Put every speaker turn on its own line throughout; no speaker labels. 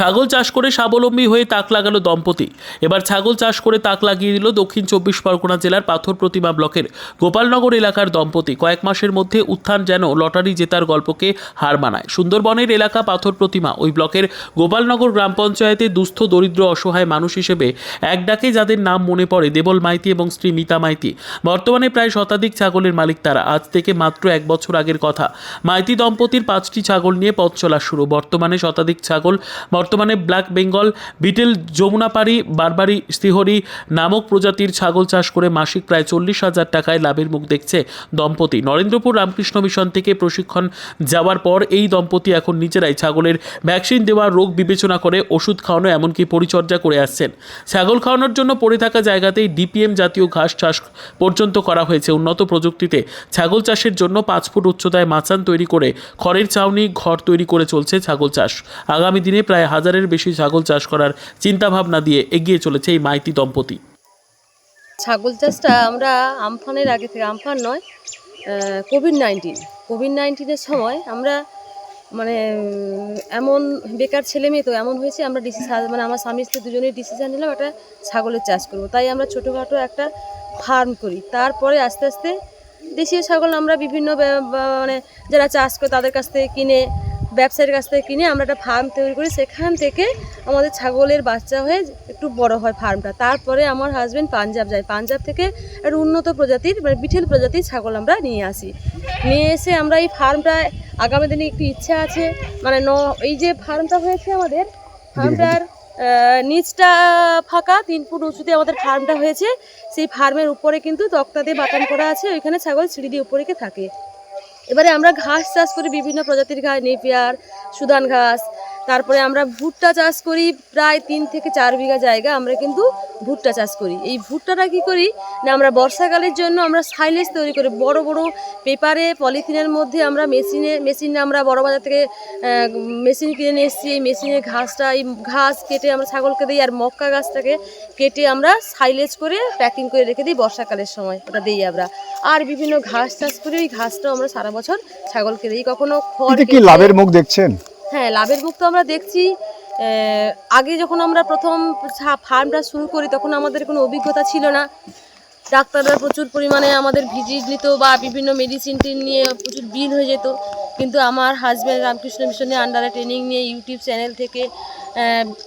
ছাগল চাষ করে স্বাবলম্বী হয়ে তাক লাগালো দম্পতি। এবার ছাগল চাষ করে তাক লাগিয়ে দিল দক্ষিণ চব্বিশ পরগনা জেলার পাথর প্রতিমা ব্লকের গোপালনগর এলাকার দম্পতি। কয়েক মাসের মধ্যে উত্থান যেন লটারি জেতার গল্পকে হার মানায়। সুন্দরবনের এলাকা পাথর প্রতিমা, ওই ব্লকের গোপালনগর গ্রাম পঞ্চায়েতে দুস্থ, দরিদ্র, অসহায় মানুষ হিসেবে এক ডাকে যাদের নাম মনে পড়ে দেবল মাইতি এবং স্ত্রী মিতা মাইতি। বর্তমানে প্রায় শতাধিক ছাগলের মালিক তারা। আজ থেকে মাত্র এক বছর আগের কথা। মাইতি দম্পতির পাঁচটি ছাগল নিয়ে পথ চলা শুরু। বর্তমানে শতাধিক ছাগল বর্তমানে ব্ল্যাক বেঙ্গল, বিটেল যমুনাপাড়ি বারবারি শ্রীহরি নামক প্রজাতির ছাগল চাষ করে মাসিক প্রায় চল্লিশ হাজার টাকায় লাভের মুখ দেখছে দম্পতি। নরেন্দ্রপুর রামকৃষ্ণ মিশন থেকে প্রশিক্ষণ যাওয়ার পর এই দম্পতি এখন নিজেরাই ছাগলের ভ্যাকসিন দেওয়া, রোগ বিবেচনা করে ওষুধ খাওয়ানো, এমনকি পরিচর্যা করে আসছেন। ছাগল খাওয়ানোর জন্য পড়ে থাকা জায়গাতেই ডিপিএম জাতীয় ঘাস চাষ পর্যন্ত করা হয়েছে উন্নত প্রযুক্তিতে। ছাগল চাষের জন্য পাঁচ ফুট উচ্চতায় মাচান তৈরি করে খড়ের চাউনি ঘর তৈরি করে চলছে ছাগল চাষ। আগামী দিনে প্রায় হাজারের বেশি ছাগল চাষ করার চিন্তাভাবনা দিয়ে এগিয়ে চলেছে এই মাইতি দম্পতি।
ছাগল চাষটা আমরা আমফানের আগে থেকে, আমফান নয় কোভিড নাইন্টিন। কোভিড নাইন্টিনের সময় আমরা মানে এমন বেকার ছেলে মেয়ে তো এমন হয়েছে, আমরা ডিসিশন মানে আমার স্বামী স্ত্রী দুজনেই ডিসিশান নিলাম একটা ছাগলের চাষ করব। তাই আমরা ছোটোখাটো একটা ফার্ম করি। তারপরে আস্তে আস্তে দেশীয় ছাগল আমরা বিভিন্ন মানে যারা চাষ করে তাদের কাছ থেকে কিনে ব্যবসায়ীর কাছ থেকে কিনে আমরা একটা ফার্ম তৈরি করি। সেখান থেকে আমাদের ছাগলের বাচ্চা হয়ে একটু বড় হয় ফার্মটা। তারপরে আমার হাজব্যান্ড পাঞ্জাব যায়। পাঞ্জাব থেকে একটা উন্নত প্রজাতির মানে বিঠেল প্রজাতির ছাগল আমরা নিয়ে আসি। নিয়ে এসে আমরা এই ফার্মটা, আগামী দিনে একটু ইচ্ছা আছে মানে ন, এই যে ফার্মটা হয়েছে আমাদের, ফার্মটার নিচটা ফাঁকা, তিন ফুট উঁচুতে আমাদের ফার্মটা হয়েছে। সেই ফার্মের উপরে কিন্তু তক্তা দিয়ে বাটান করা আছে। ওইখানে ছাগল সিঁড়ি দিয়ে উপরে থাকে। এবারে আমরা ঘাস চাষ করি বিভিন্ন প্রজাতির ঘাস নেপিয়ার সুদান ঘাস তারপরে আমরা ভুট্টা চাষ করি প্রায় তিন থেকে চার বিঘা জায়গা আমরা কিন্তু ভুট্টা চাষ করি। এই ভুট্টাটা কী করি না আমরা বর্ষাকালের জন্য আমরা সাইলেজ তৈরি করি। বড় বড় পেপারে পলিথিনের মধ্যে আমরা মেশিনে মেশিনে আমরা বড় বাজার থেকে মেশিন কিনে নিয়ে এসেছি। এই মেশিনে ঘাসটা এই ঘাস কেটে আমরা ছাগলকে দিই আর মক্কা গাছটাকে কেটে আমরা সাইলেজ করে প্যাকিং করে রেখে দিই বর্ষাকালের সময় ওটা দিই আমরা। আর বিভিন্ন ঘাস চাষ করি ওই ঘাসটাও আমরা সারা বছর ছাগলকে দিই। কখনো খড়
কি লাভের মুখ দেখছেন?
হ্যাঁ লাভের মুখ তো আমরা দেখছি। আগে যখন আমরা প্রথম ফার্মটা শুরু করি, তখন আমাদের কোনো অভিজ্ঞতা ছিল না। ডাক্তাররা প্রচুর পরিমাণে আমাদের ভিজিট নিত বা বিভিন্ন মেডিসিন নিয়ে প্রচুর বিল হয়ে যেত। কিন্তু আমার হাজব্যান্ড রামকৃষ্ণ মিশনের আন্ডারে ট্রেনিং নিয়ে ইউটিউব চ্যানেল থেকে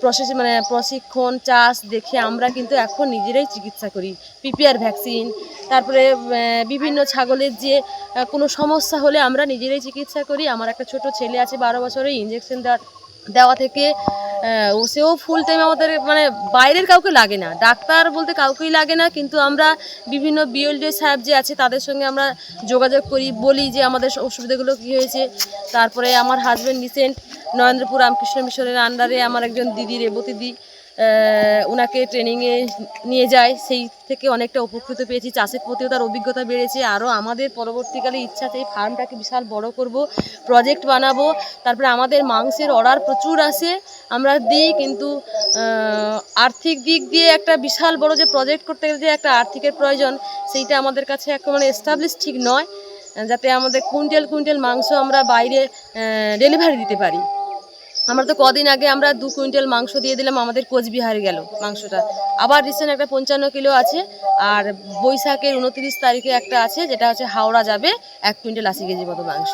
প্রসেস মানে প্রশিক্ষণ, চাষ দেখে আমরা কিন্তু এখন নিজেরাই চিকিৎসা করি। পিপিআর ভ্যাকসিন তারপরে বিভিন্ন ছাগলের যে কোনো সমস্যা হলে আমরা নিজেরাই চিকিৎসা করি। আমার একটা ছোট ছেলে আছে, বারো বছরের ইঞ্জেকশন দেওয়া দেওয়া থেকে ও, সেও ফুল টাইম আমাদের মানে বাইরের কাউকে লাগে না। ডাক্তার বলতে কাউকেই লাগে না, কিন্তু আমরা বিভিন্ন বিএলডিও সাহেব যে আছে, তাদের সঙ্গে আমরা যোগাযোগ করি, বলি যে আমাদের অসুবিধাগুলো কী হয়েছে। তারপরে আমার হাজব্যান্ড রিসেন্ট নরেন্দ্রপুর রামকৃষ্ণ মিশনের আন্ডারে আমার একজন দিদি রেবতী দি ওনাকে ট্রেনিংয়ে নিয়ে যায়। সেই থেকে অনেকটা উপকৃত পেয়েছি। চাষের প্রতিও তার অভিজ্ঞতা বেড়েছে। আরও আমাদের পরবর্তীকালে ইচ্ছা এই ফার্মটাকে বিশাল বড় করব প্রজেক্ট বানাবো। তারপরে আমাদের মাংসের অর্ডার প্রচুর আসে আমরা দিই, কিন্তু আর্থিক দিক দিয়ে একটা বিশাল বড় যে প্রজেক্ট করতে গেলে যে একটা আর্থিকের প্রয়োজন, সেইটা আমাদের কাছে মানে এস্টাবলিশ ঠিক নয়। যাতে আমাদের কুইন্টাল কুইন্টাল মাংস আমরা বাইরে ডেলিভারি দিতে পারি। আমরা তো কদিন আগে আমরা দু কুইন্টাল মাংস দিয়ে দিলাম, আমাদের কোচবিহারে গেল মাংসটা। আবার রিসেন্ট একটা পঞ্চান্ন কিলো আছে, আর বৈশাখের উনত্রিশ তারিখে একটা আছে, যেটা হচ্ছে হাওড়া যাবে এক কুইন্টাল আশি কেজি মতো মাংস।